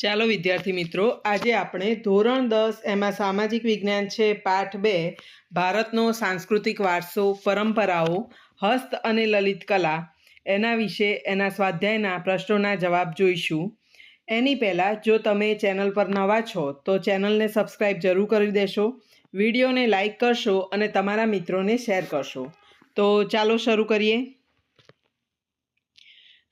ચાલો વિદ્યાર્થી મિત્રો, આજે આપણે ધોરણ દસ, એમાં સામાજિક વિજ્ઞાન છે, પાઠ બે, ભારતનો સાંસ્કૃતિક વારસો, પરંપરાઓ, હસ્ત અને લલિત કલા, એના વિશે, એના સ્વાધ્યાયના પ્રશ્નોના જવાબ જોઈશું. એની પહેલાં, જો તમે ચેનલ પર નવા છો, તો ચેનલને સબસ્ક્રાઈબ જરૂર કરી દેશો, વિડીયોને લાઈક કરશો અને તમારા મિત્રોને શેર કરશો. તો ચાલો શરૂ કરીએ.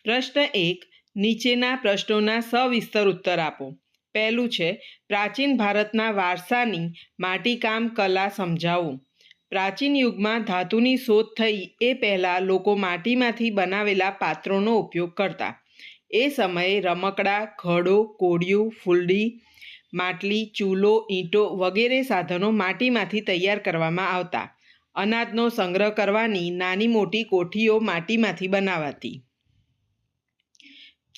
પ્રશ્ન એક નીચેના પ્રશ્નોના સવિસ્તર ઉત્તર આપો. પહેલું છે, પ્રાચીન ભારતના વારસાની માટીકામ કલા સમજાવો. પ્રાચીન યુગમાં ધાતુની શોધ થઈ એ પહેલાં લોકો માટીમાંથી બનાવેલા પાત્રોનો ઉપયોગ કરતા. એ સમયે રમકડા, ઘડો, કોડિયું, ફૂલડી, માટલી, ચૂલો, ઈંટો વગેરે સાધનો માટીમાંથી તૈયાર કરવામાં આવતા. અનાજનો સંગ્રહ કરવાની નાની મોટી કોઠીઓ માટીમાંથી બનાવાતી.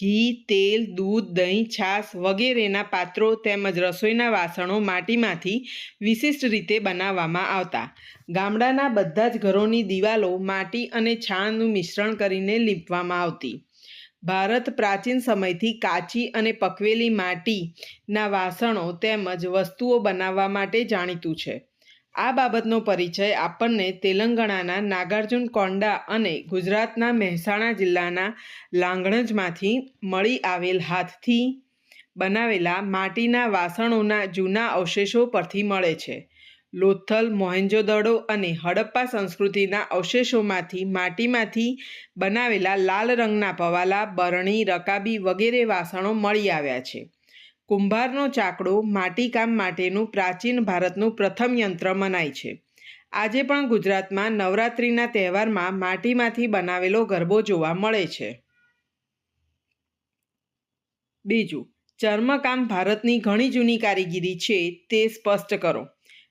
ઘી, તેલ, દૂધ, દહીં, છાશ વગેરેના પાત્રો તેમજ રસોઈના વાસણો માટીમાંથી વિશિષ્ટ રીતે બનાવવામાં આવતા. ગામડાના બધા જ ઘરોની દિવાલો માટી અને છાણનું મિશ્રણ કરીને લીંપવામાં આવતી. ભારત પ્રાચીન સમયથી કાચી અને પકવેલી માટીના વાસણો તેમજ વસ્તુઓ બનાવવા માટે જાણીતું છે. આ બાબતનો પરિચય આપણને તેલંગાણાના નાગાર્જુન કોંડા અને ગુજરાતના મહેસાણા જિલ્લાના લાંગણજમાંથી મળી આવેલ હાથથી બનાવેલા માટીના વાસણોના જૂના અવશેષો પરથી મળે છે. લોથલ, મોહેન્જોદડો અને હડપ્પા સંસ્કૃતિના અવશેષોમાંથી માટીમાંથી બનાવેલા લાલ રંગના પવાલા, બરણી, રકાબી વગેરે વાસણો મળી આવ્યા છે. કુંભારનો ચાકડો માટીકામ માટેનું પ્રાચીન ભારતનું પ્રથમ યંત્ર મનાય છે. આજે પણ ગુજરાતમાં નવરાત્રિના તહેવારમાં માટીમાંથી બનાવેલો ગરબો જોવા મળે છે. બીજું, ચર્મકામ ભારતની ઘણી જૂની કારીગીરી છે તે સ્પષ્ટ કરો.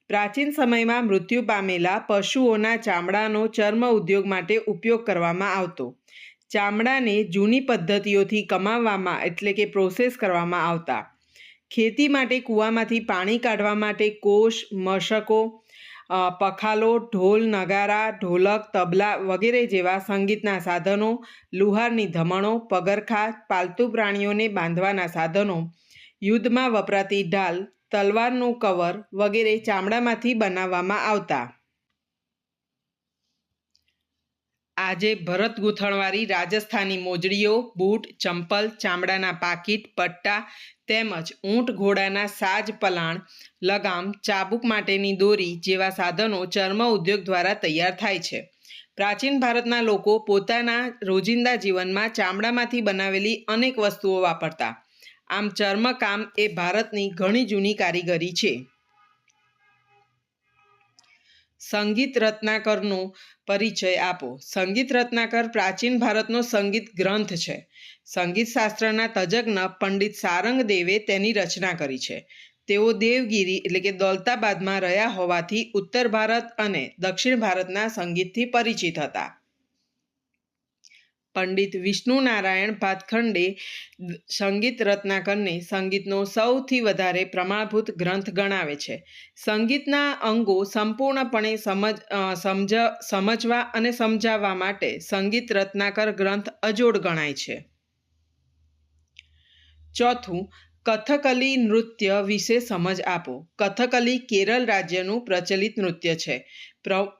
પ્રાચીન સમયમાં મૃત્યુ પામેલા પશુઓના ચામડાનો ચર્મ ઉદ્યોગ માટે ઉપયોગ કરવામાં આવતો. ચામડાને જૂની પદ્ધતિઓથી કમાવવામાં એટલે કે પ્રોસેસ કરવામાં આવતા. ખેતી માટે કૂવામાંથી પાણી કાઢવા માટે કોષ, મશકો પખાલો, ઢોલ, નગારા, ઢોલક, તબલા વગેરે જેવા સંગીતના સાધનો, લુહારની ધમણો, પગરખા, પાલતુ પ્રાણીઓને બાંધવાના સાધનો, યુદ્ધમાં વપરાતી ઢાલ, તલવારનું કવર વગેરે ચામડામાંથી બનાવવામાં આવતા. આજે ભરત ગૂંથણવાળી રાજસ્થાની મોજડીઓ, બૂટ, ચંપલ, ચામડાના પાકીટ, પટ્ટા તેમજ ઊંટ ઘોડાના સાજ પલાણ, લગામ, ચાબુક માટેની દોરી જેવા સાધનો ચર્મ ઉદ્યોગ દ્વારા તૈયાર થાય છે. પ્રાચીન ભારતના લોકો પોતાના રોજિંદા જીવનમાં ચામડામાંથી બનાવેલી અનેક વસ્તુઓ વાપરતા. આમ ચર્મકામ એ ભારતની ઘણી જૂની કારીગરી છે. સંગીત રત્નાકરનો પરિચય આપો. સંગીત રત્નાકર પ્રાચીન ભારતનો સંગીત ગ્રંથ છે. સંગીત શાસ્ત્રના તજજ્ઞ પંડિત સારંગ દેવે તેની રચના કરી છે. તેઓ દેવગીરી એટલે કે દૌલતાબાદમાં રહ્યા હોવાથી ઉત્તર ભારત અને દક્ષિણ ભારતના સંગીતથી પરિચિત હતા. પંડિત વિષ્ણુ નારાયણ ભાતખંડે સંગીત રત્નાકરને સંગીતનો સૌથી વધારે પ્રમાણભૂત ગ્રંથ ગણાવે છે. સંગીતના અંગો સંપૂર્ણપણે સમજ સમજ, સમજવા અને સમજાવવા માટે સંગીત રત્નાકર ગ્રંથ અજોડ ગણાય છે. ચોથું કથકલી નૃત્ય વિશે સમજ આપો. કથકલી કેરળ રાજ્યનું પ્રચલિત નૃત્ય છે.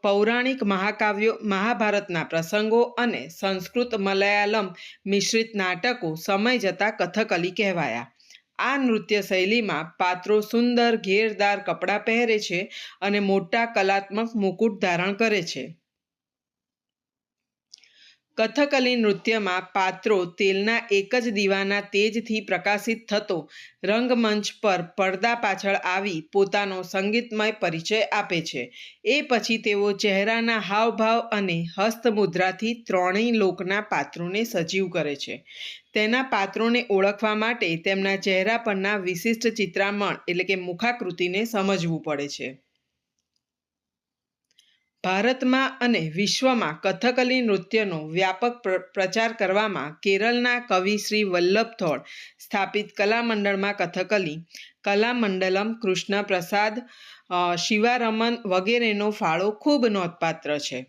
પૌરાણિક મહાકાવ્યો, મહાભારતના પ્રસંગો અને સંસ્કૃત મલયાલમ મિશ્રિત નાટકો સમય જતાં કથકલી કહેવાયા. આ નૃત્ય શૈલીમાં પાત્રો સુંદર, ઘેરદાર કપડાં પહેરે છે અને મોટા કલાત્મક મુકુટ ધારણ કરે છે. કથકલી નૃત્યમાં પાત્રો તેલના એક જ દીવાના તેજથી પ્રકાશિત થતો રંગમંચ પર પડદા પાછળ આવી પોતાનો સંગીતમય પરિચય આપે છે. એ પછી તેઓ ચહેરાના હાવભાવ અને હસ્તમુદ્રાથી ત્રણેય લોકના પાત્રોને સજીવ કરે છે. તેના પાત્રોને ઓળખવા માટે તેમના ચહેરા પરના વિશિષ્ટ ચિત્રામણ એટલે કે મુખાકૃતિને સમજવું પડે છે. ભારતમાં અને વિશ્વમાં કથકલી નૃત્યનો વ્યાપક પ્રચાર કરવામાં કેરળના કવિ શ્રી વલ્લભ થોળ સ્થાપિત કલામંડળમાં કથકલી કલામંડલમ કૃષ્ણ પ્રસાદ શિવારમન વગેરેનો ફાળો ખૂબ નોંધપાત્ર છે.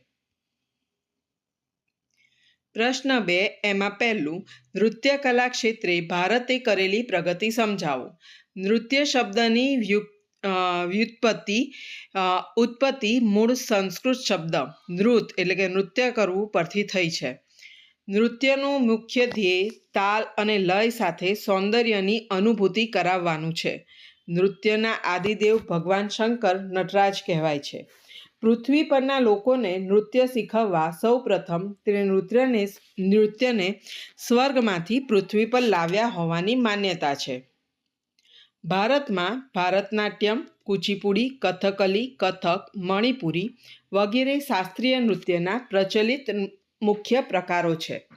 પ્રશ્ન બે એમાં પહેલું નૃત્ય કલા ક્ષેત્રે ભારતે કરેલી પ્રગતિ સમજાવો. નૃત્ય શબ્દની અ, વ્યુત્પત્તિ ઉત્પત્તિ મૂળ સંસ્કૃત શબ્દ નૃત એટલે કે નૃત્ય કરવું પરથી થઈ છે. નૃત્યનું મુખ્ય ધ્યેય તાલ અને લય સાથે સૌંદર્યની અનુભૂતિ કરાવવાનું છે. નૃત્યના આદિદેવ ભગવાન શંકર નટરાજ કહેવાય છે. પૃથ્વી પરના લોકોને નૃત્ય શીખવવા સૌ પ્રથમ તે નૃત્યને નૃત્યને સ્વર્ગમાંથી પૃથ્વી પર લાવ્યા હોવાની માન્યતા છે. ભારતમાં ભારતનાટ્યમ, કુચીપુડી, કથકલી, કથક, મણિપુરી વગેરે શાસ્ત્રીય નૃત્યના પ્રચલિત મુખ્ય પ્રકારો છે.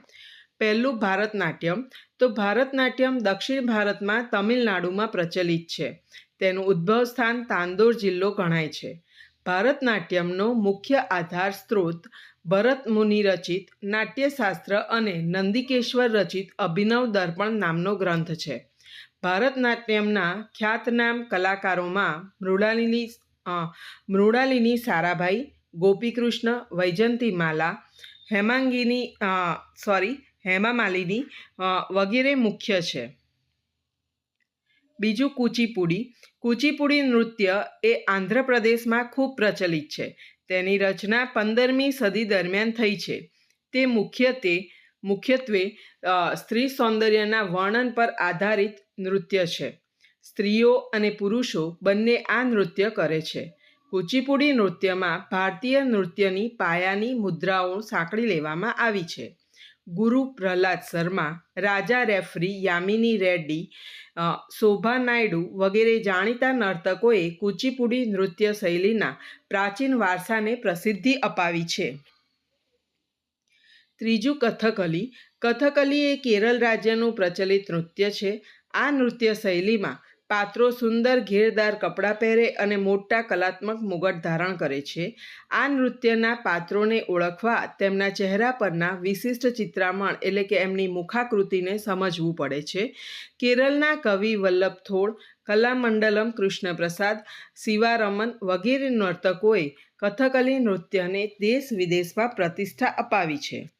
પહેલું ભારતનાટ્યમ. તો ભારતનાટ્યમ દક્ષિણ ભારતમાં તમિલનાડુમાં પ્રચલિત છે. તેનું ઉદ્ભવ સ્થાન તાંદોર જિલ્લો ગણાય છે. ભારતનાટ્યમનો મુખ્ય આધાર સ્ત્રોત ભરત મુનિ રચિત નાટ્યશાસ્ત્ર અને નંદિકેશ્વર રચિત અભિનવ દર્પણ નામનો ગ્રંથ છે. ભારતનાટ્યમના ખ્યાતનામ કલાકારોમાં મૃણાલિની મૃણાલિની સારાભાઈ, ગોપીકૃષ્ણ વૈજંતીમાલા હેમાંગીની સોરી હેમા માલિની વગેરે મુખ્ય છે. બીજું કુચીપુડી. કુચીપુડી નૃત્ય એ આંધ્રપ્રદેશમાં ખૂબ પ્રચલિત છે. તેની રચના પંદરમી સદી દરમિયાન થઈ છે. તે મુખ્યત્વે મુખ્યત્વે સ્ત્રી સૌંદર્યના વર્ણન પર આધારિત નૃત્ય છે. સ્ત્રીઓ અને પુરુષો બંને આ નૃત્ય કરે છે. કુચીપુડી નૃત્યમાં ભારતીય નૃત્યની પાયાની મુદ્રાઓ સાંકળી લેવામાં આવી છે. ગુરુ પ્રહલાદ શર્મા, રાજા રેફરી યામિની રેડ્ડી શોભા નાયડુ વગેરે જાણીતા નર્તકોએ કુચીપુડી નૃત્ય શૈલીના પ્રાચીન વારસાને પ્રસિદ્ધિ અપાવી છે. ત્રીજું કથકલી. કથકલી એ કેરળ રાજ્યનું પ્રચલિત નૃત્ય છે. આ નૃત્ય શૈલીમાં પાત્રો સુંદર ઘેરદાર કપડાં પહેરે અને મોટા કલાત્મક મુગટ ધારણ કરે છે. આ નૃત્યના પાત્રોને ઓળખવા તેમના ચહેરા પરના વિશિષ્ટ ચિત્રામણ એટલે કે એમની મુખાકૃતિને સમજવું પડે છે. કેરળના કવિ વલ્લભ થોડ, કલામંડલમ કૃષ્ણપ્રસાદ, શિવારમન વગેરે નર્તકોએ કથકલી નૃત્યને દેશ વિદેશમાં પ્રતિષ્ઠા અપાવી છે.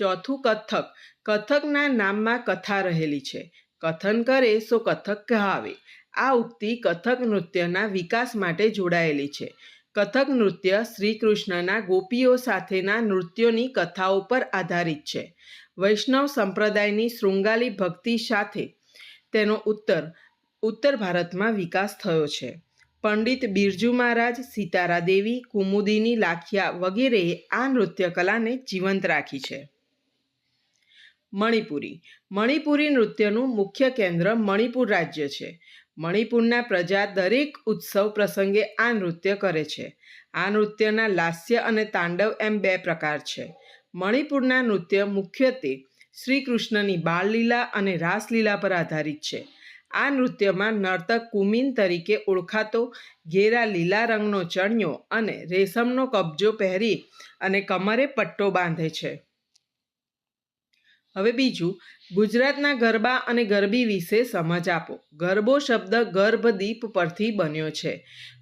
ચોથું કથક. કથકના નામમાં કથા રહેલી છે. કથન કરે સો કથક કહાવે. આ ઉક્તિ કથક નૃત્યના વિકાસ માટે જોડાયેલી છે. કથક નૃત્ય શ્રી કૃષ્ણના ગોપીઓ સાથેના નૃત્યોની કથાઓ પર આધારિત છે. વૈષ્ણવ સંપ્રદાયની શૃંગાલી ભક્તિ સાથે તેનો ઉત્તર ઉત્તર ભારતમાં વિકાસ થયો છે. પંડિત બિરજુ મહારાજ સીતારા દેવી કુમુદિની લાખિયા વગેરેએ આ નૃત્ય કલાને જીવંત રાખી છે. મણિપુરી. મણિપુરી નૃત્યનું મુખ્ય કેન્દ્ર મણિપુર રાજ્ય છે. મણિપુરના પ્રજા દરેક ઉત્સવ પ્રસંગે આ નૃત્ય કરે છે. આ નૃત્યના લાસ્ય અને તાંડવ એમ બે પ્રકાર છે. મણિપુરના નૃત્ય મુખ્યત્વે શ્રી કૃષ્ણની બાળલીલા અને રાસલીલા પર આધારિત છે. આ નૃત્યમાં નર્તક કુમિન તરીકે ઓળખાતો, ઘેરા લીલા રંગનો ચણિયો અને રેશમનો કબજો પહેરી અને કમરે પટ્ટો બાંધે છે. હવે બીજું, ગુજરાતના ગરબા અને ગરબી વિશે સમજ આપો. ગરબો શબ્દ ગર્ભદીપ પરથી બન્યો છે.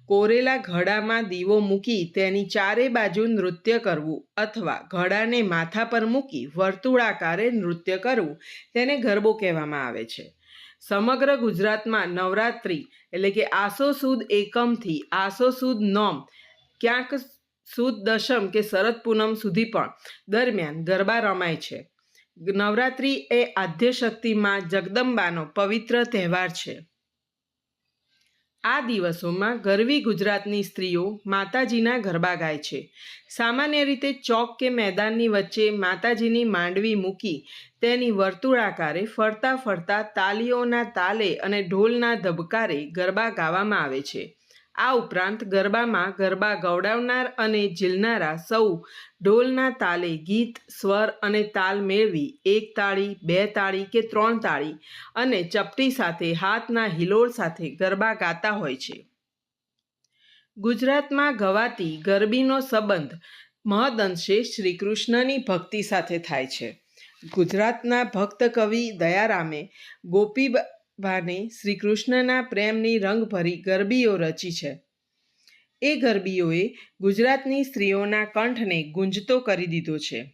કોરેલા ઘડામાં દીવો મૂકી તેની ચારે બાજુ નૃત્ય કરવું અથવા ઘડાને માથા પર મૂકી વર્તુળાકારે નૃત્ય કરવું તેને ગરબો કહેવામાં આવે છે. સમગ્ર ગુજરાતમાં નવરાત્રિ એટલે કે આસો સુદ એકમથી આસો સુદ નોમ, ક્યાંક સુદ દશમ કે શરદ પૂનમ સુધી પણ દરમિયાન ગરબા રમાય છે. નવરાત્રિ એ આદ્યશક્તિમાં જગદંબાનો પવિત્ર તહેવાર છે. આ દિવસોમાં ગરવી ગુજરાતની સ્ત્રીઓ માતાજીના ગરબા ગાય છે. સામાન્ય રીતે ચોક કે મેદાનની વચ્ચે માતાજીની માંડવી મૂકી તેની વર્તુળાકારે ફરતા ફરતા તાલીઓના તાલે અને ઢોલના ધબકારે ગરબા ગાવામાં આવે છે. આ ઉપરાંત ગરબામાં ગરબા ગવડાવનાર અને ઝીલનારા સૌ ઢોલના તાલે ગીત, સ્વર અને તાલ મેળવી, એક તાળી, બે તાળી કે ત્રણ તાળી અને ચપટી સાથે હાથના હિલોળ સાથે ગરબા ગાતા હોય છે. ગુજરાતમાં ગવાતી ગરબીનો સંબંધ મહદઅંશે શ્રી કૃષ્ણની ભક્તિ સાથે થાય છે. ગુજરાતના ભક્ત કવિ દયારામે ગોપીબાને વાને શ્રીકૃષ્ણના પ્રેમની રંગભરી ગરબીઓ રચી છે. એ ગરબીઓએ ગુજરાતની સ્ત્રીઓના કંઠને ગુંજતો કરી દીધો છે.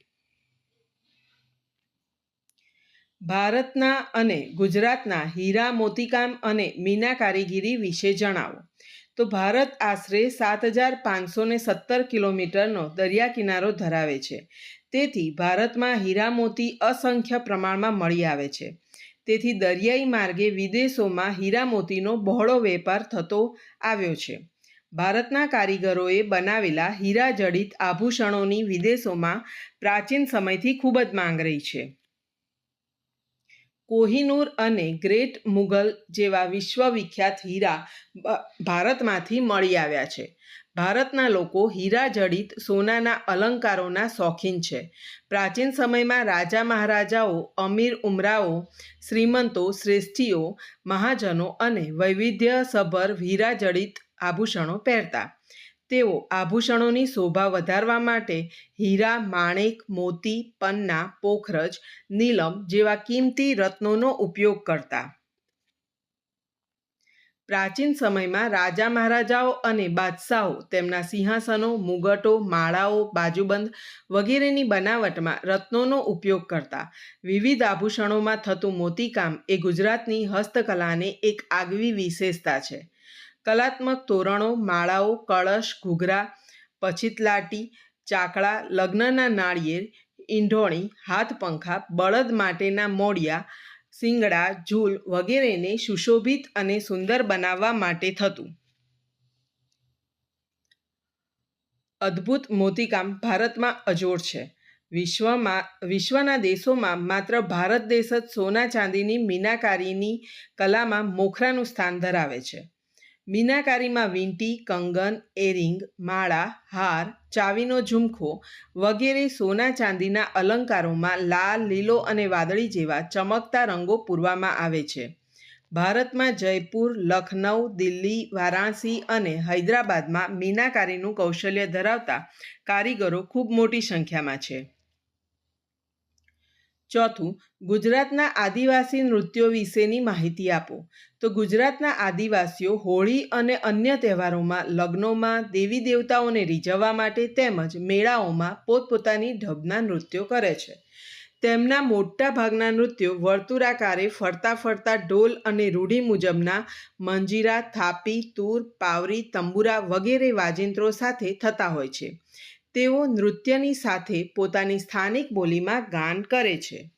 ભારતના અને ગુજરાતના હીરા મોતીકામ અને મીના કારીગીરી વિશે જણાવો. તો ભારત આશરે સાત હજાર પાંચસો ને સત્તર કિલોમીટરનો દરિયા કિનારો ધરાવે છે. તેથી ભારતમાં હીરા મોતી અસંખ્ય પ્રમાણમાં મળી આવે છે. તેથી દરિયાઈ માર્ગે વિદેશોમાં હીરા બહોળો વેપાર થતો આવ્યો છે. ભારતના કારીગરોએ બનાવેલા હીરા જડિત આભૂષણોની વિદેશોમાં પ્રાચીન સમયથી ખૂબ જ માંગ રહી છે. કોહિનૂર અને ગ્રેટ મુઘલ જેવા વિશ્વવિખ્યાત હીરા ભારતમાંથી મળી આવ્યા છે. ભારતના લોકો હીરા જડિત સોનાના અલંકારોના શોખીન છે. પ્રાચીન સમયમાં રાજા મહારાજાઓ, અમીર ઉમરાઓ, શ્રીમંતો, શ્રેષ્ઠીઓ, મહાજનો અને વૈવિધ્યસભર હીરા જડિત આભૂષણો પહેરતા. તેઓ આભૂષણોની શોભા વધારવા માટે હીરા, માણેક, મોતી, પન્ના, પોખરજ, નીલમ જેવા કિંમતી રત્નોનો ઉપયોગ કરતા. પ્રાચીન સમયમાં રાજા મહારાજાઓ અને બાદશાહો તેમના સિંહાસનો, મુગટો, માળાઓ, બાજુબંધ વગેરેની બનાવટમાં રત્નોનો ઉપયોગ કરતા. વિવિધ આભૂષણોમાં થતું મોતીકામ એ ગુજરાતની હસ્તકલાને એક આગવી વિશેષતા છે. કલાત્મક તોરણો, માળાઓ, કળશ, ઘૂઘરા, પછીતલાટી, ચાકળા, લગ્નના નાળિયેર, ઈંઢોણી, હાથપંખા, બળદ માટેના મોડિયા શિંગડા ઝૂલ વગેરેને સુશોભિત અને સુંદર બનાવવા માટે થતું. અદ્ભુત મોતીકામ ભારતમાં અજોડ છે. વિશ્વમાં, વિશ્વના દેશોમાં માત્ર ભારત દેશ જ સોના ચાંદીની મીનાકારીની કલામાં મોખરાનું સ્થાન ધરાવે છે. મીનાકારીમાં વીંટી, કંગન, એરિંગ, માળા, હાર, ચાવીનો ઝુમખો વગેરે સોના ચાંદીના અલંકારોમાં લાલ, લીલો અને વાદળી જેવા ચમકતા રંગો પૂરવામાં આવે છે. ભારતમાં જયપુર, લખનઉ, દિલ્હી, વારાણસી અને હૈદરાબાદમાં મીનાકારીનું કૌશલ્ય ધરાવતા કારીગરો ખૂબ મોટી સંખ્યામાં છે. ચોથું, ગુજરાતના આદિવાસી નૃત્યો વિશેની માહિતી આપો. તો ગુજરાતના આદિવાસીઓ હોળી અને અન્ય તહેવારોમાં લગ્નોમાં દેવી દેવતાઓને રીઝવવા માટે તેમજ મેળાઓમાં પોતપોતાની ઢબના નૃત્યો કરે છે. તેમના મોટા ભાગના નૃત્યો વર્તુળાકારે ફરતા ફરતા ઢોલ અને રૂઢિ મુજબના મંજીરા, થાપી, તૂર, પાવરી, તંબુરા વગેરે વાજિંત્રો સાથે થતા હોય છે. તેઓ નૃત્યની સાથે પોતાની સ્થાનિક બોલીમાં ગાન કરે છે.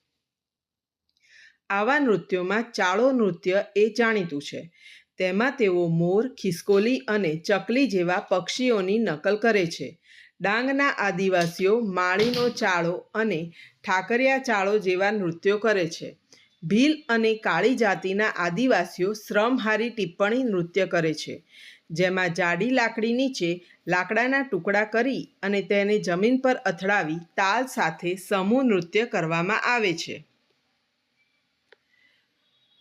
આવા નૃત્યોમાં ચાળો નૃત્ય એ જાણીતું છે. તેમાં તેઓ મોર, ખિસકોલી અને ચકલી જેવા પક્ષીઓની નકલ કરે છે. ડાંગના આદિવાસીઓ માળીનો ચાળો અને ઠાકરિયા ચાળો જેવા નૃત્યો કરે છે. ભીલ અને કાળી જાતિના આદિવાસીઓ શ્રમહારી ટિપ્પણી નૃત્ય કરે છે. જેમાં જાડી લાકડી નીચે લાકડાના ટુકડા કરી અને તેને જમીન પર અથડાવી તાલ સાથે સમૂહ નૃત્ય કરવામાં આવે છે.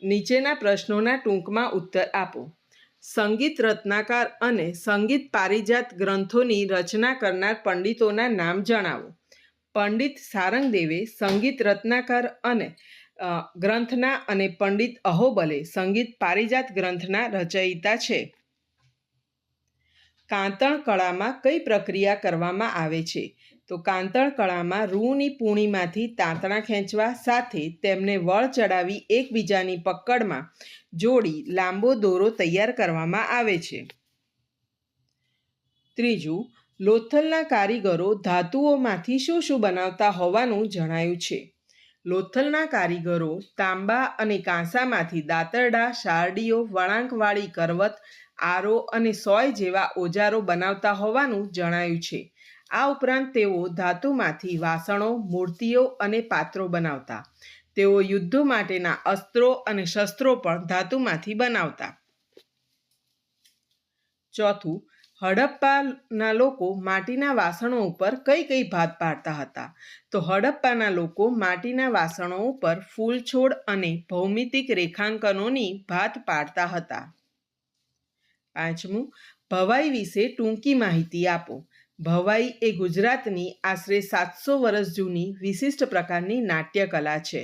નીચેના પ્રશ્નોના ટૂંકમાં ઉત્તર આપો. સંગીત રત્નાકાર અને સંગીત પારિજાત ગ્રંથોની રચના કરનાર પંડિતોના નામ જણાવો. પંડિત સારંગદેવે સંગીત રત્નાકાર અને ગ્રંથના અને પંડિત અહોબલે સંગીત પારિજાત ગ્રંથના રચયિતા છે. કાંતણ કળામાં કઈ પ્રક્રિયા કરવામાં આવે છે? તો કાંતણ કળામાં રૂની પૂણીમાંથી તાંતણા ખેંચવા સાથે તેમને વળ ચડાવી એકબીજાની પકડમાં જોડી લાંબો દોરો તૈયાર કરવામાં આવે છે. ત્રીજું, લોથલના કારીગરો ધાતુઓમાંથી શું શું બનાવતા હોવાનું જણાયું છે? લોથલના કારીગરો તાંબા અને કાંસામાંથી દાતરડા, શારડીઓ, વળાંકવાળી કરવત આરો અને સોય જેવા ઓજારો બનાવતા હોવાનું જણાયું છે. આ ઉપરાંત તેઓ ધાતુમાંથી વાસણો, મૂર્તિઓ અને પાત્રો બનાવતા. તેઓ યુદ્ધો માટેના અસ્ત્રો અને શસ્ત્રો પણ ધાતુમાંથી બનાવતા. ચોથું, હડપ્પાના લોકો માટીના વાસણો ઉપર કઈ કઈ ભાત પાડતા હતા? તો હડપ્પાના લોકો માટીના વાસણો ઉપર ફૂલ છોડ અને ભૌમિતિક રેખાંકનોની ભાત પાડતા હતા. પાંચમું, ભવાઈ વિશે ટૂંકી માહિતી આપો. ભવાઈ એ ગુજરાતની આશરે સાતસો વર્ષ જૂની વિશિષ્ટ પ્રકારની નાટ્યકલા છે.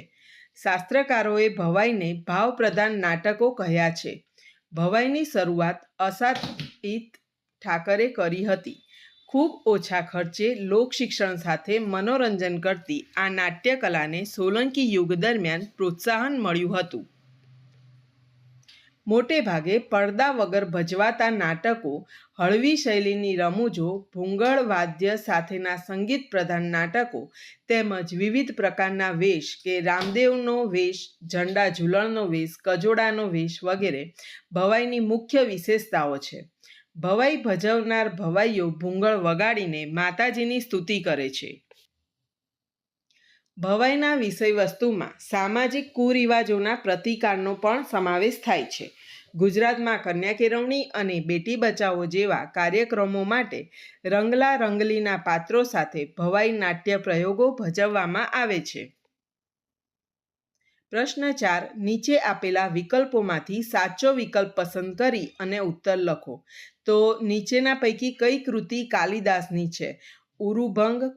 શાસ્ત્રકારોએ ભવાઈને ભાવપ્રધાન નાટકો કહ્યા છે. ભવાઈની શરૂઆત અસાતિત ઠાકરે કરી હતી. ખૂબ ઓછા ખર્ચે લોકશિક્ષણ સાથે મનોરંજન કરતી આ નાટ્યકલાને સોલંકી યુગ દરમિયાન પ્રોત્સાહન મળ્યું હતું. મોટે ભાગે પડદા વગર ભજવાતા નાટકો, હળવી શૈલીની રમૂજો, ભૂંગળ વાદ્ય સાથેના સંગીત પ્રધાન નાટકો, તેમજ વિવિધ પ્રકારના વેશ કે રામદેવનો વેશ, ઝંડા ઝૂલણનો વેશ, કજોડાનો વેશ વગેરે ભવાઈની મુખ્ય વિશેષતાઓ છે. ભવાઈ ભજવનાર ભવાઈઓ ભૂંગળ વગાડીને માતાજીની સ્તુતિ કરે છે. ભવાઈના વિષયવસ્તુમાં સામાજિક કુરિવાજોના પ્રતિકારનો પણ સમાવેશ થાય છે. ગુજરાતમાં કન્યા કેળવણી અને બેટી બચાવો જેવા કાર્યક્રમો માટે રંગલા રંગલીના પાત્રો સાથે ભવાઈ નાટ્ય પ્રયોગો ભજવવામાં આવે છે. પ્રશ્ન ચાર, નીચે આપેલા વિકલ્પોમાંથી સાચો વિકલ્પ પસંદ કરી અને ઉત્તર લખો. તો નીચેના પૈકી કઈ કૃતિ કાલિદાસની છે? ઉરુભંગ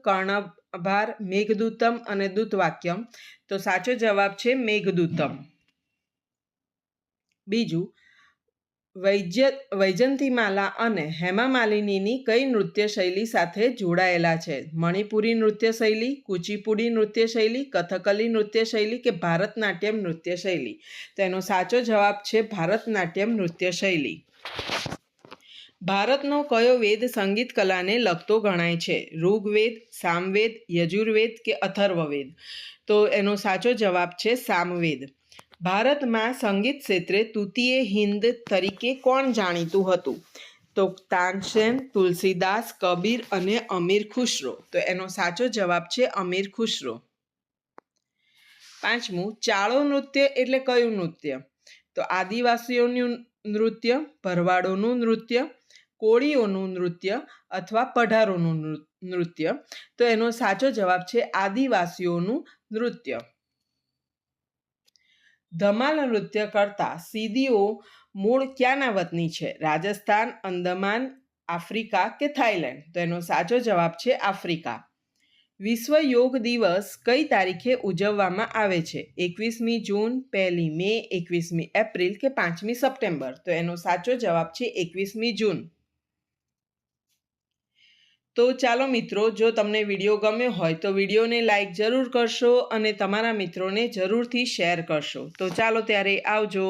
કર્ણભાર મેઘદૂતમ અને દૂતવાક્યમ. તો સાચો જવાબ છે મેઘદૂતમ. બીજું, વૈજ્ય, વૈજંતીમાલા અને હેમા માલિનીની કઈ નૃત્ય શૈલી સાથે જોડાયેલા છે? મણિપુરી નૃત્ય શૈલી કુચીપુડી નૃત્ય શૈલી કથકલી નૃત્ય શૈલી કે ભારતનાટ્યમ નૃત્ય શૈલી તેનો સાચો જવાબ છે ભારતનાટ્યમ નૃત્ય શૈલી ભારતનો કયો વેદ સંગીત કલાને લગતો ગણાય છે? ઋગ્વેદ, સામવેદ, યજુર્વેદ કે અથર્વવેદ? તો એનો સાચો જવાબ છે સામવેદ. ભારતમાં સંગીત ક્ષેત્રે તૃતીય હિન્દ તરીકે કોણ જાણીતું હતું? તો તાનસેન તુલસીદાસ, કબીર અને અમીર ખુશરો તો એનો સાચો જવાબ છે અમીર ખુશરો પાંચમું, ચાળો નૃત્ય એટલે કયું નૃત્ય? તો આદિવાસીઓનું નૃત્ય, ભરવાડોનું નૃત્ય કોળીઓનું નૃત્ય અથવા પઢારોનું નૃત્ય. તો એનો સાચો જવાબ છે આદિવાસીઓનું નૃત્ય. ધમાલ નૃત્ય કરતા સીદીઓ મૂળ ક્યાંના વતની છે? રાજસ્થાન, અંદમાન, આફ્રિકા કે થાઈલેન્ડ તો એનો સાચો જવાબ છે આફ્રિકા. વિશ્વ યોગ દિવસ કઈ તારીખે ઉજવવામાં આવે છે? એકવીસમી જૂન, પહેલી મે, એકવીસમી એપ્રિલ કે પાંચમી સપ્ટેમ્બર? તો એનો સાચો જવાબ છે એકવીસમી જૂન. તો ચાલો મિત્રો, જો તમને વીડિયો ગમ્યો હોય તો વિડીયોને લાઇક જરૂર કરશો અને તમારા મિત્રોને જરૂરથી શેર કરશો. તો ચાલો ત્યારે આવજો.